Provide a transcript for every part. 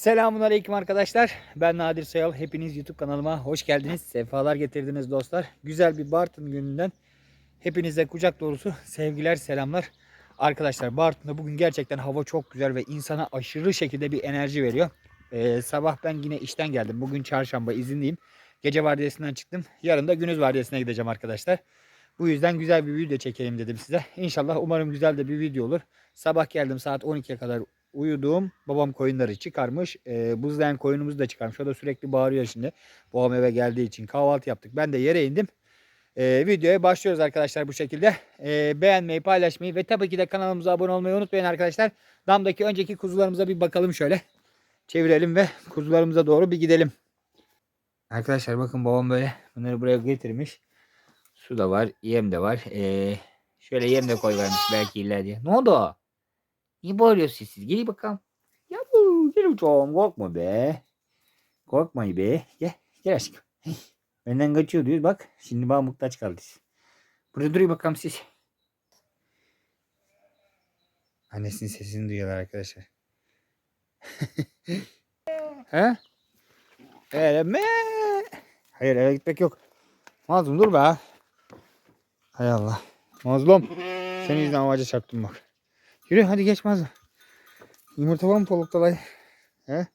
Selamun Aleyküm arkadaşlar. Ben Nadir Sayal. Hepiniz YouTube kanalıma hoş geldiniz. Sefalar getirdiniz dostlar. Güzel bir Bartın gününden hepinize kucak dolusu sevgiler, selamlar. Arkadaşlar Bartın'da bugün gerçekten hava çok güzel ve insana aşırı şekilde bir enerji veriyor. Ee, sabah ben yine işten geldim. Bugün çarşamba izinliyim. Gece vardiyasından çıktım. Yarın da gündüz vardiyasına gideceğim arkadaşlar. Bu yüzden güzel bir video çekelim dedim size. İnşallah umarım güzel de bir video olur. Sabah geldim saat 12'ye kadar uyuduğum babam koyunları çıkarmış. E, buzlayan koyunumuzu da çıkarmış. O da sürekli bağırıyor şimdi. Babam eve geldiği için kahvaltı yaptık. Ben de yere indim. E, videoya başlıyoruz arkadaşlar bu şekilde. E, beğenmeyi, paylaşmayı ve tabii ki de kanalımıza abone olmayı unutmayın arkadaşlar. Damdaki önceki kuzularımıza bir bakalım şöyle. Çevirelim ve kuzularımıza doğru bir gidelim. Arkadaşlar bakın babam böyle bunları buraya getirmiş. Su da var, yem de var. E, şöyle yem de koyvermiş belki diye. Ne oldu? Niye bağırıyorsun siz? Gel bakalım. Ya bu gel uçağım korkma be. Korkma be. Gel gel aşkım. Benden kaçıyor diyor bak. Şimdi bana muhtaç kaldı. Burada duruyor bakalım siz. Annesinin sesini duyuyorlar arkadaşlar. He? Öyle mi? Hayır eve gitmek yok. Mazlum dur be. Hay Allah. Mazlum. Senin yüzünden ağaca çarptım bak. Yürü hadi geç Mazlum. Yumurta var mı polukta dayı? He?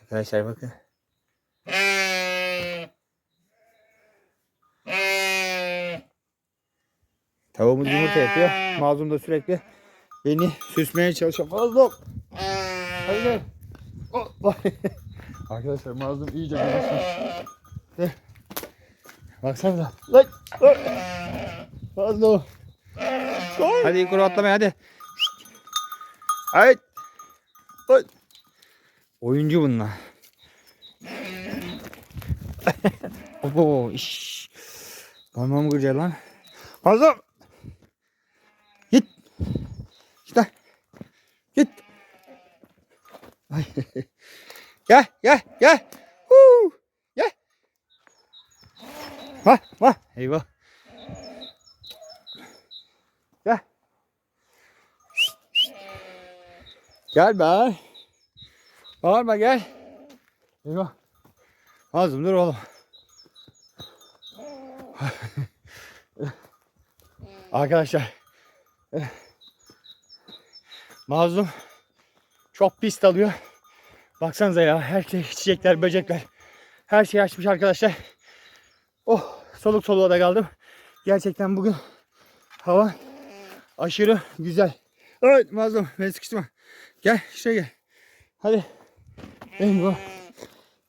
Arkadaşlar bakın. Tavuğumuz yumurta yapıyor. Mazlum da sürekli beni süsmeye çalışıyor. Mazlum. Hayır. Oh, vay. Arkadaşlar Mazlum iyice. Gel. Baksanıza. Lan. lan. Mazlum. Hadi yukarı atlamaya hadi. Hayır. Hayır. Oyuncu bunlar. Obo iş. Parmağımı kıracak lan. Fazla. Git. İşte. Git. Ay. gel gel gel. Huu. Gel. Vah vah. Eyvah. Gel be. Bağırma gel. Eyvah. Mazlum dur oğlum. Arkadaşlar. Mazlum çok pis dalıyor. Baksanıza ya her şey çiçekler, böcekler. Her şey açmış arkadaşlar. Oh soluk soluğa da kaldım. Gerçekten bugün hava aşırı güzel. Evet Mazlum beni sıkıştırma. Gel şuraya gel. Hadi. Bu.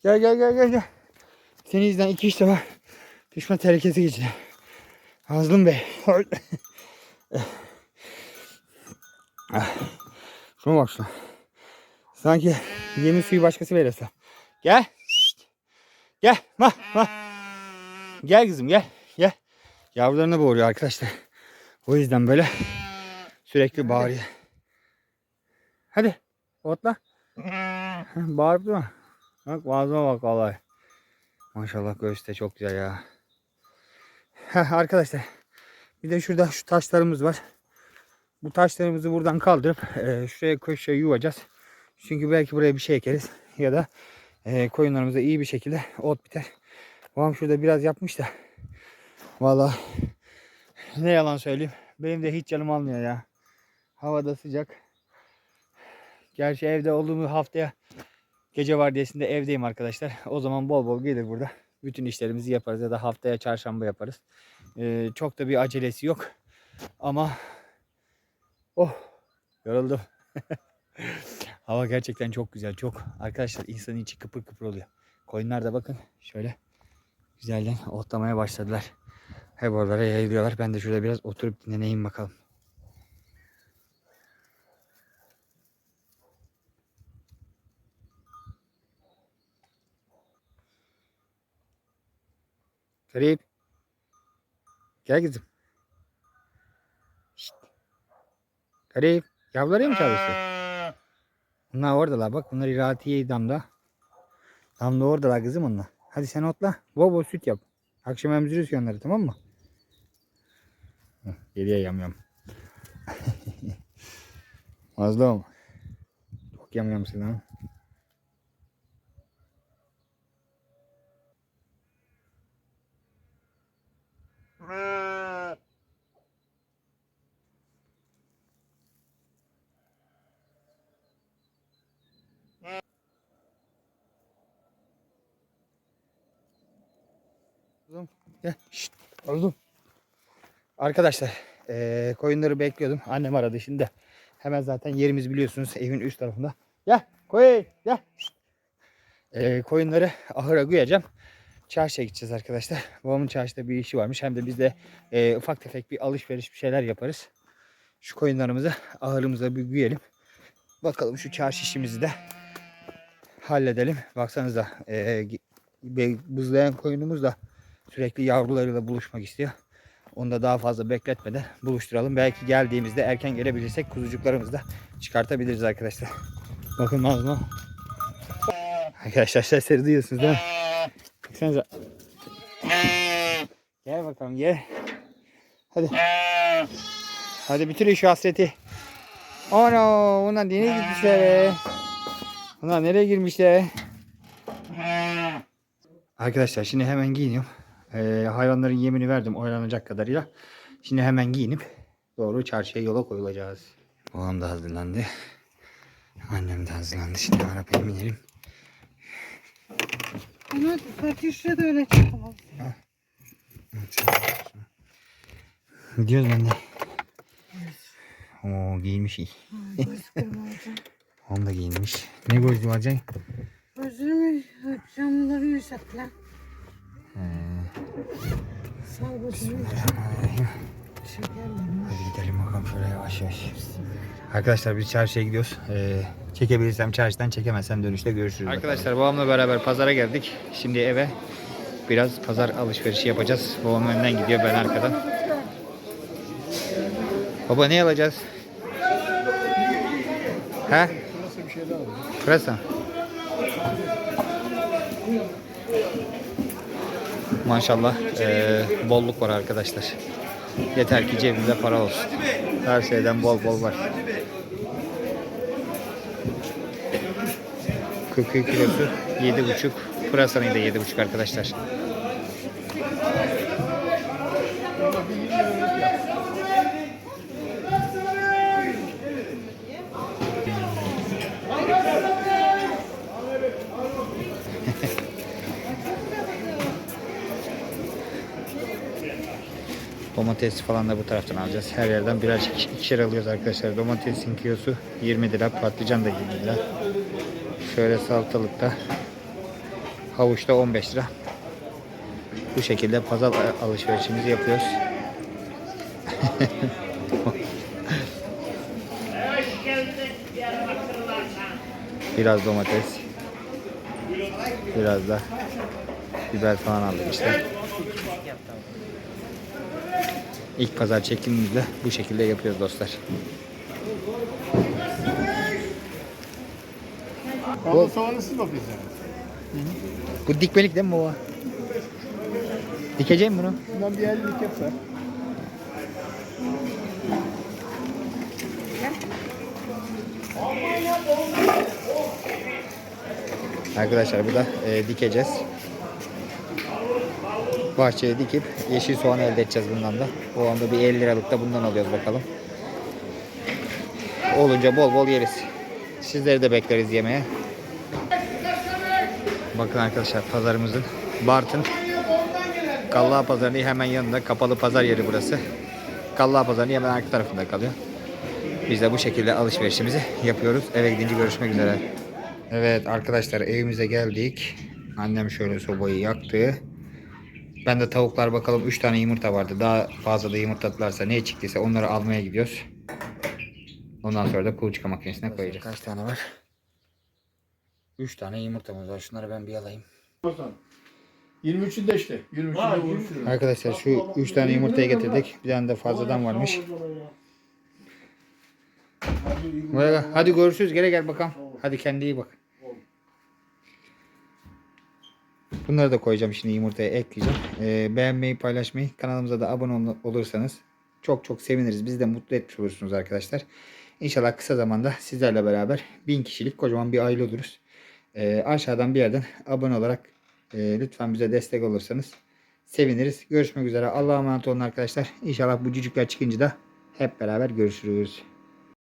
Gel gel gel gel gel. Senin yüzünden iki iş defa düşme tehlikesi geçti. Mazlum Bey. Şuna bak şuna. Sanki yeni suyu başkası verirse. Gel. Gel. Ma, ma. Gel kızım gel. Gel. Yavrularını boğuruyor arkadaşlar. O yüzden böyle sürekli bağırıyor. Hadi. Otla. Bağırıp durma. Bak boğazıma bak vallahi. Maşallah göğüs de çok güzel ya. Heh, arkadaşlar. Bir de şurada şu taşlarımız var. Bu taşlarımızı buradan kaldırıp e, şuraya köşeye yuvacağız. Çünkü belki buraya bir şey ekeriz. Ya da e, koyunlarımıza iyi bir şekilde ot biter. Babam şurada biraz yapmış da. Vallahi ne yalan söyleyeyim. Benim de hiç canım almıyor ya. Havada sıcak. Gerçi evde olduğumu haftaya gece vardiyasında evdeyim arkadaşlar. O zaman bol bol gelir burada. Bütün işlerimizi yaparız ya da haftaya çarşamba yaparız. Ee, çok da bir acelesi yok. Ama oh yoruldum. Hava gerçekten çok güzel. Çok. Arkadaşlar insanın içi kıpır kıpır oluyor. Koyunlar da bakın şöyle güzelden otlamaya başladılar. Hep oralara yayılıyorlar. Ben de şurada biraz oturup dinleneyim bakalım. Garip. Gel kızım. Şşt. Garip. Yavruları mı çalıştı? Bunlar oradalar bak. Bunlar iratiye damda. Damda oradalar kızım onlar. Hadi sen otla. Bol bol süt yap. Akşam emziriyorsun onları tamam mı? Geriye yamyam. Mazlum. Çok yamyamsın ha. Arzum gel. Şşt, Arkadaşlar ee, koyunları bekliyordum. Annem aradı şimdi. Hemen zaten yerimiz biliyorsunuz evin üst tarafında. Gel koyun gel. E, koyunları ahıra güyeceğim. Çarşıya gideceğiz arkadaşlar. Babamın çarşıda bir işi varmış. Hem de biz de e, ufak tefek bir alışveriş bir şeyler yaparız. Şu koyunlarımızı ahırımıza bir güyelim. Bakalım şu çarşı işimizi de halledelim. Baksanıza be- buzlayan koyunumuz da sürekli yavrularıyla buluşmak istiyor. Onu da daha fazla bekletmeden buluşturalım. Belki geldiğimizde erken gelebilirsek kuzucuklarımızı da çıkartabiliriz arkadaşlar. Bakın Nazlı. Arkadaşlar sesleri duyuyorsunuz değil mi? Baksanıza. Gel bakalım gel. Hadi. Hadi bitirin şu hasreti. Ana onlar nereye gitmişler? Onlar nereye girmişler? Arkadaşlar şimdi hemen giyiniyorum. Ee, hayvanların yemini verdim oynanacak kadarıyla. Şimdi hemen giyinip doğru çarşıya yola koyulacağız. Babam da hazırlandı. Annem de hazırlandı. Şimdi arabaya binelim. Ama Fatih'le de öyle çıkamaz. Gidiyoruz ben de. Oo giyinmiş iyi. Onu da giyinmiş. Ne gözlüğü alacaksın? Gözümü camları yükseltler. Ee, Sağ çekerler. Hadi gidelim bakalım şöyle yavaş yavaş. Arkadaşlar biz çarşıya gidiyoruz. Ee, çekebilirsem çarşıdan çekemezsem dönüşte görüşürüz. Arkadaşlar babamla beraber pazara geldik. Şimdi eve biraz pazar alışverişi yapacağız. Babam önden gidiyor ben arkadan. Baba ne alacağız? Pırasa. Maşallah eee, bolluk var arkadaşlar. Yeter ki cebimde para olsun. Her şeyden bol bol var. 42 kilosu 7,5. Pırasanın da 7,5 arkadaşlar. Domates falan da bu taraftan alacağız. Her yerden birer iki- ikişer alıyoruz arkadaşlar. Domatesin kilosu 20 lira, patlıcan da 20 lira. Şöyle salatalıkta havuçta 15 lira. Bu şekilde pazar alışverişimizi yapıyoruz. Biraz domates. Biraz da biber falan aldık işte. İlk pazar çekimimizde bu şekilde yapıyoruz dostlar. Abla soğanı siz bakıyorsunuz. Bu dikmelik değil mi baba? Dikeceğim bunu. Bundan bir ellilik yapsa. Arkadaşlar bu da e, dikeceğiz. Bahçeye dikip yeşil soğan elde edeceğiz bundan da. O anda bir 50 liralık da bundan alıyoruz bakalım. Olunca bol bol yeriz. Sizleri de bekleriz yemeğe. Bakın arkadaşlar pazarımızın Bartın Kallağa Pazarı'nın hemen yanında kapalı pazar yeri burası. Kallağa Pazarı'nın hemen arka tarafında kalıyor. Biz de bu şekilde alışverişimizi yapıyoruz. Eve gidince görüşmek üzere. Evet arkadaşlar evimize geldik. Annem şöyle sobayı yaktı. Ben de tavuklar bakalım 3 tane yumurta vardı. Daha fazla da yumurtladılarsa ne çıktıysa onları almaya gidiyoruz. Ondan sonra da kuluçka makinesine koyacağız. Kaç tane var? 3 tane yumurtamız var. Şunları ben bir alayım. 23'ünde işte. 23'ünde vuruşurum. Arkadaşlar şu 3 tane yumurtayı getirdik. Bir tane de fazladan varmış. Hadi görüşürüz. Gele gel bakalım. Hadi kendine iyi bak. Bunları da koyacağım şimdi yumurtaya ekleyeceğim. Ee, beğenmeyi, paylaşmayı, kanalımıza da abone ol- olursanız çok çok seviniriz. Bizi de mutlu etmiş olursunuz arkadaşlar. İnşallah kısa zamanda sizlerle beraber bin kişilik kocaman bir aile oluruz. Ee, aşağıdan bir yerden abone olarak e, lütfen bize destek olursanız seviniriz. Görüşmek üzere. Allah'a emanet olun arkadaşlar. İnşallah bu cücükler çıkınca da hep beraber görüşürüz.